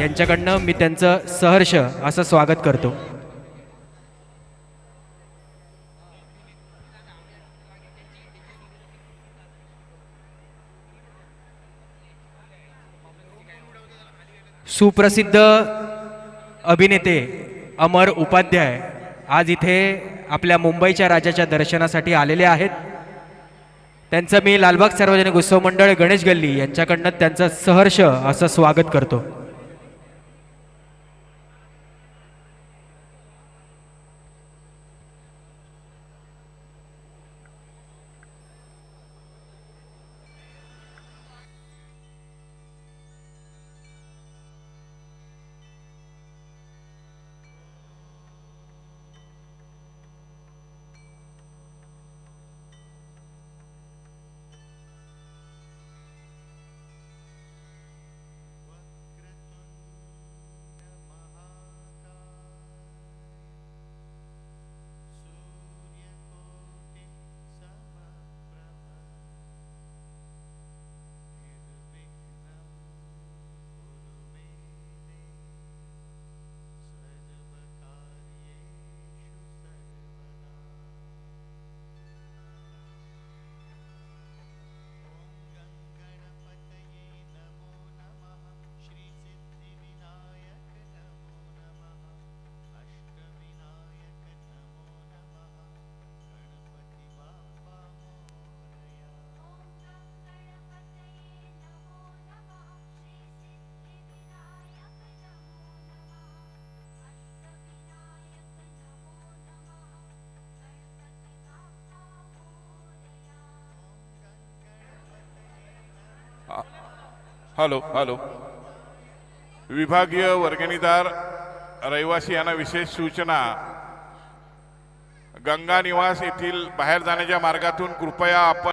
यांच्याकडनं मी त्यांचं सहर्ष असं स्वागत करतो. सुप्रसिद्ध अभिनेते अमर उपाध्याय आज इथे आपल्या मुंबईच्या राजाच्या दर्शनासाठी आलेले आहेत. त्यांचं मी लालबाग सार्वजनिक उत्सव मंडळ गणेश गल्ली यांच्याकडनं त्यांचं सहर्ष असं स्वागत करतो. हॅलो हॅलो विभागीय वर्गणीदार रहिवासी यांना विशेष सूचना. गंगा निवास येथील बाहेर जाण्याच्या मार्गातून कृपया आपण